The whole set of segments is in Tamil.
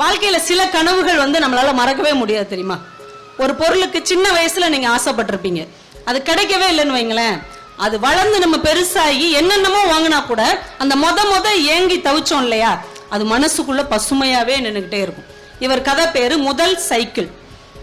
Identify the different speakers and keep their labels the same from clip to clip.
Speaker 1: வாழ்க்கையில் சில கனவுகள் வந்து நம்மளால் மறக்கவே முடியாது தெரியுமா? ஒரு பொருளுக்கு சின்ன வயசில் நீங்கள் ஆசைப்பட்டிருப்பீங்க. அது கிடைக்கவே இல்லைன்னு வைங்களேன். அது வளர்ந்து நம்ம பெருசாகி என்னென்னமோ வாங்கினா கூட அந்த மொத மொத ஏங்கி தவிச்சோம் இல்லையா? அது மனசுக்குள்ள பசுமையாகவே நின்றுக்கிட்டே இருக்கும். இவர் கதை பேர் முதல் சைக்கிள்.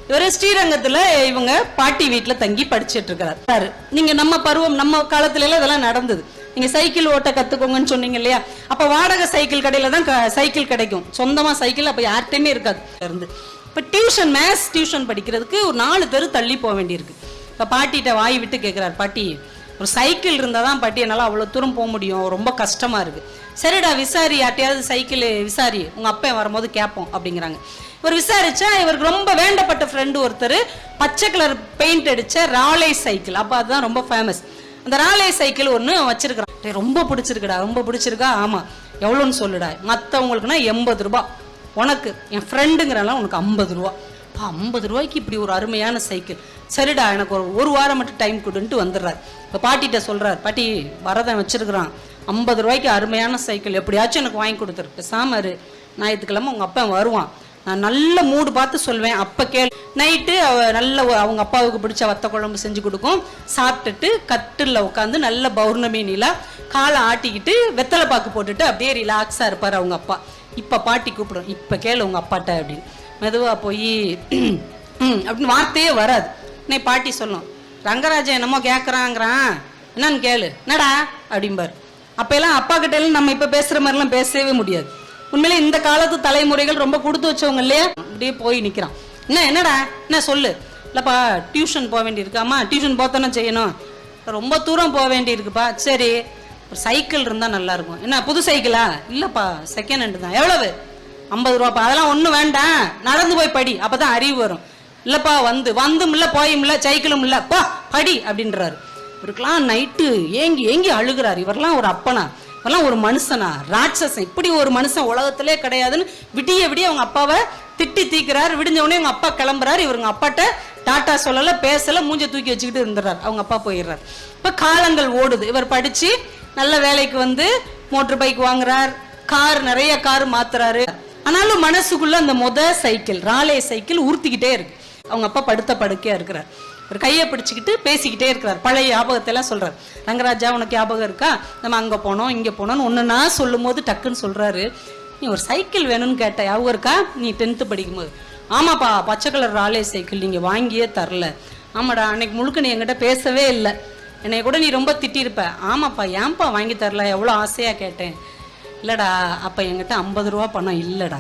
Speaker 1: இவர் ஸ்ரீரங்கத்தில் இவங்க பாட்டி வீட்டில் தங்கி படிச்சிட்டு இருக்கிறார் நீங்கள் நம்ம பருவம் நம்ம காலத்துலலாம் இதெல்லாம் நடந்தது. நீங்க சைக்கிள் ஓட்ட கத்துக்கோங்கன்னு சொன்னீங்க இல்லையா? அப்ப வாடகை சைக்கிள் கடையில தான் க- சைக்கிள் கிடைக்கும். சொந்தமா சைக்கிள் அப்ப யார்கிட்டயுமே இருக்காது. இருந்து. இப்ப டியூஷன் மேத்ஸ் டியூஷன் படிக்கிறதுக்கு ஒரு நாலு பேர் தள்ளி போக வேண்டியிருக்கு. இப்ப பாட்டிகிட்ட வாய் விட்டு கேட்கிறார் பாட்டி ஒரு சைக்கிள் இருந்தால் தான் பாட்டி என்னால் அவ்வளோ தூரம் போக முடியும். ரொம்ப கஷ்டமாக இருக்கு. சரிடா விசாரி யார்ட்டையாவது சைக்கிள் விசாரி. உங்கள் அப்பா வரும்போது கேட்போம் அப்படிங்கிறாங்க. இவர் விசாரிச்சா இவருக்கு ரொம்ப வேண்டப்பட்ட ஃப்ரெண்டு ஒருத்தர் பச்சை கலர் பெயிண்ட் அடித்த ராலே சைக்கிள். அப்போ அதுதான் ரொம்ப ஃபேமஸ் அந்த ராலே சைக்கிள் ஒன்று வச்சிருக்கிறான். ரொம்ப பிடிச்சிருக்குடா ரொம்ப பிடிச்சிருக்கா? ஆமாம் எவ்வளோன்னு சொல்லுடா. மற்றவங்களுக்குனா எண்பது ரூபா. உனக்கு என் ஃப்ரெண்டுங்கிறனால உனக்கு ஐம்பது ரூபா. அப்பா ஐம்பது ரூபாய்க்கு இப்படி ஒரு அருமையான சைக்கிள். சரிடா எனக்கு ஒரு ஒரு வாரம் மட்டும் டைம் கொடுன்ட்டு வந்துடுறாரு. இப்போ பாட்டிகிட்ட சொல்கிறார் பாட்டி வரதன் வச்சிருக்கிறான். ஐம்பது ரூபாய்க்கு அருமையான சைக்கிள். எப்படியாச்சும் எனக்கு வாங்கி கொடுத்துரு. பேசாம இரு. ஞாயிற்றுக்கிழமை உங்கள் அப்பா வருவான். நான் நல்ல மூடு பார்த்து சொல்வேன். அப்போ கேள். நைட்டு அவ நல்ல அவங்க அப்பாவுக்கு பிடிச்ச வத்த குழம்பு செஞ்சு கொடுக்கும். சாப்பிட்டுட்டு கட்டிலில் உட்காந்து நல்ல பௌர்ணமி நிலா காலை ஆட்டிக்கிட்டு வெத்தலை பாக்கு போட்டுட்டு அப்படியே ரிலாக்ஸாக இருப்பார் அவங்க அப்பா. இப்போ பாட்டி கூப்பிடும் இப்போ கேளு உங்கள் அப்பாட்ட அப்படின்னு. மெதுவாக போய் அப்படின்னு வார்த்தையே வராது. நீ பாட்டி சொல்லும் ரங்கராஜன் என்னமோ கேட்குறாங்கிறான் என்னன்னு கேளு. என்னடா? அப்படிம்பார். அப்போ எல்லாம் அப்பா கிட்ட எல்லாம் நம்ம இப்போ பேசுகிற மாதிரிலாம் பேசவே முடியாது. உண்மையிலே இந்த காலத்து தலைமுறைகள் ரொம்ப கொடுத்து வச்சவங்க இல்லையா? அப்படியே போய் நிக்கிறான். என்ன என்னடா? என்ன சொல்லு. இல்லப்பா டியூஷன் போக வேண்டியிருக்காமா டியூஷன் போத்தானே செய்யணும்? ரொம்ப தூரம் போக வேண்டியிருக்குப்பா. சரி ஒரு சைக்கிள் இருந்தா நல்லா இருக்கும் என்ன புது சைக்கிளா? இல்லப்பா செகண்ட் ஹேண்டு தான். எவ்வளவு? ஐம்பது ரூபாப்பா. அதெல்லாம் ஒன்றும் வேண்டாம். நடந்து போய் படி. அப்பதான் அறிவு வரும். இல்லப்பா வந்து. வந்தும் இல்ல போயும் இல்ல சைக்கிளும் இல்ல. பா படி அப்படின்றாரு. இவருக்கெல்லாம் நைட்டு ஏங்கி ஏங்கி அழுகிறார். இவரெல்லாம் ஒரு அப்பனா. இவரெல்லாம் ஒரு மனுஷனா ராட்சசன். இப்படி ஒரு மனுஷன் உலகத்திலே கிடையாதுன்னு விடிய விடிய அவங்க அப்பாவை திட்டி தீக்கிறார். விடிஞ்சவொடனே அவங்க அப்பா கிளம்புறாரு. இவருங்க அப்பாட்ட டாட்டா சொல்லல பேசல மூஞ்ச தூக்கி வச்சுக்கிட்டு இருந்துறாரு அவங்க அப்பா போயிடுறார். இப்போ காலங்கள் ஓடுது. இவர் படிச்சு நல்ல வேலைக்கு வந்து மோட்டர் பைக் வாங்குறார். கார் நிறைய கார் மாத்துறாரு. ஆனாலும் மனசுக்குள்ள அந்த முத சைக்கிள் ராலே சைக்கிள் உறுத்திக்கிட்டே இருக்கு. அவங்க அப்பா படுத்த படுக்கையா இருக்கிறார். ஒரு கையை பிடிச்சிக்கிட்டு பேசிக்கிட்டே இருக்கிறார். பழைய ஞாபகத்தெல்லாம் சொல்கிறார் ரங்கராஜா உனக்கு ஞாபகம் இருக்கா? நம்ம அங்கே போனோம் இங்கே போனோம்னு ஒன்றுனா சொல்லும் போது டக்குன்னு சொல்கிறாரு நீ ஒரு சைக்கிள் வேணும்னு கேட்ட ஞாபகம் இருக்கா? நீ டென்த்து படிக்கும்போது. ஆமாப்பா பச்சை கலர் ராலே சைக்கிள் நீங்கள் வாங்கியே தரல. ஆமாடா அன்னைக்கு முழுக்க நீ என்கிட்ட பேசவே இல்லை. என்னை கூட நீ ரொம்ப திட்டியிருப்ப ஆமாப்பா ஏன்ப்பா வாங்கி தரல? எவ்வளோ ஆசையாக கேட்டேன். இல்லைடா அப்போ என்கிட்ட ஐம்பது ரூபா பணம் இல்லைடா.